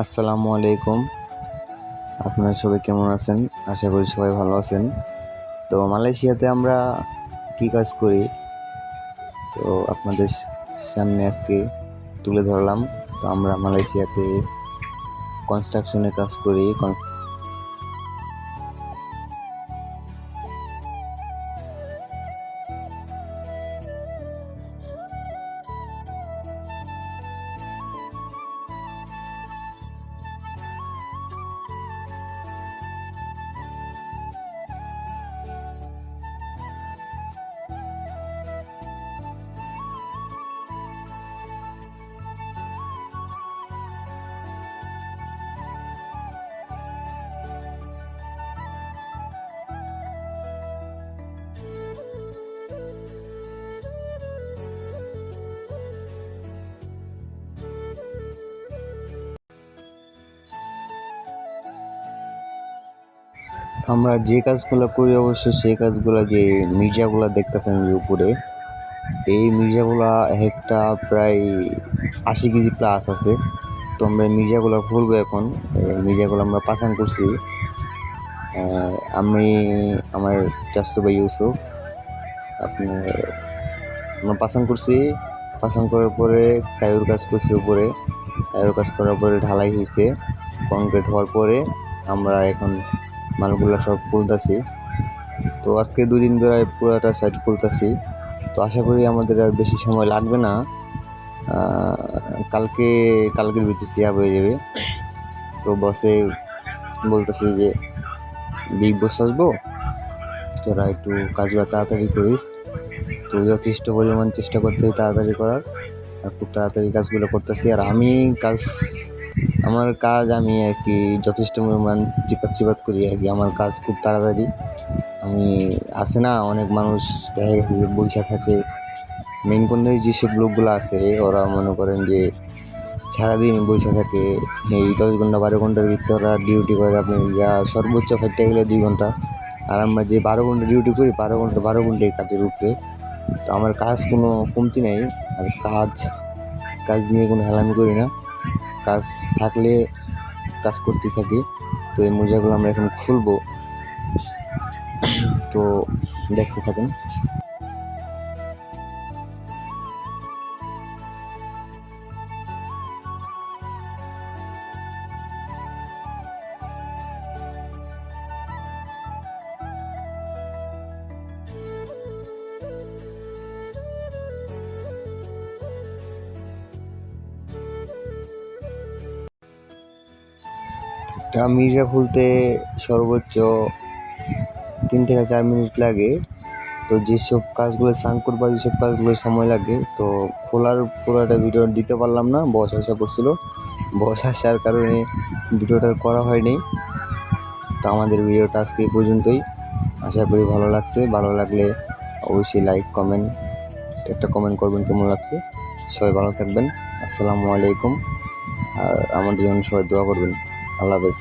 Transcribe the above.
আসসালামু আলাইকুম। আপনারা সবাই কেমন আছেন? আশা করি সবাই ভালো আছেন। তো মালয়েশিয়াতে আমরা কী কাজ করি? তো আপনাদের সামনে আজকে তুলে ধরলাম। তো আমরা মালয়েশিয়াতে কনস্ট্রাকশনের কাজ করি। আমরা যে কাজগুলো করি অবশ্য সেই কাজগুলো যে মির্জাগুলো দেখতেছেন উপরে, এই মির্জাগুলা একটা প্রায় আশি কেজি প্লাস আছে। তো আমরা মির্জাগুলো খুলবো এখন। মির্জাগুলো আমরা পাসান করছি। আমি, আমার চাস্তো ভাই ইউসুফ আপনার আমরা পাসান করছি। পাসান করার পরে কায়ুর কাজ করছি উপরে। কায়ুর কাজ করার পরে ঢালাই হয়েছে কংক্রিট হওয়ার পরে আমরা এখন মালগুলো সব খুলতেছি। তো আজকে দুদিন ধরে পুরোটা সাইড খুলতেছি। তো আশা করি আমাদের আর বেশি সময় লাগবে না। কালকে কালকের ভিতরে সিয়াব হয়ে যাবে। তো বসে বলতেছি যে, বিগ বস আসব। তোরা একটু কাজগুলো তাড়াতাড়ি করিস। তো যথেষ্ট পরিমাণ চেষ্টা করতে তাড়াতাড়ি করার। আর খুব তাড়াতাড়ি কাজগুলো করতেছি। আর আমি কাজ আমার কাজ আমি আর কি যথেষ্ট পরিমাণ চিপাত চিপাত করি আর কি। আমার কাজ খুব তাড়াতাড়ি। আমি আসে না, অনেক মানুষ দেখা গেছে যে বৈশা থাকে। মেন পণ্যের যেসব লোকগুলো আছে, ওরা মনে করেন যে সারাদিন বসে থাকে। এই দশ ঘণ্টা, বারো ঘণ্টার ভিতরে ওরা ডিউটি করে। আপনি যা সর্বোচ্চ ফাইটটা গেলে দুই ঘণ্টা। আর আমরা যে বারো ঘণ্টা ডিউটি করি, বারো ঘণ্টা, বারো ঘন্টায় কাজের উপরে তো আমার কাজ কোনো কমতি নাই। আর কাজ কাজ নিয়ে কোনো হেলামি করি না। কাজ থাকলে কাজ করতে থাকি। তো এই মোজাগুলো আমরা এখন খুলবো। তো দেখতে থাকেন। মির্জা খুলতে সর্বোচ্চ তিন থেকে চার মিনিট লাগে। তো যেসব কাজগুলো সাংকুর বা যেসব কাজগুলো সময় লাগে, তো খোলার পুরোটা ভিডিও দিতে পারলাম না, বস আসা পড়ছিল বস আসার কারণে ভিডিওটা করা হয়নি। তো আমাদের ভিডিওটা আজকে পর্যন্তই। আশা করি ভালো লাগছে। ভালো লাগলে অবশ্যই লাইক কমেন্ট একটা কমেন্ট করবেন কেমন লাগছে? সবাই ভালো থাকবেন। আসসালামু আলাইকুম। আর আমাদের জন্য সবাই দোয়া করবেন। আল্লাহ হাফেজ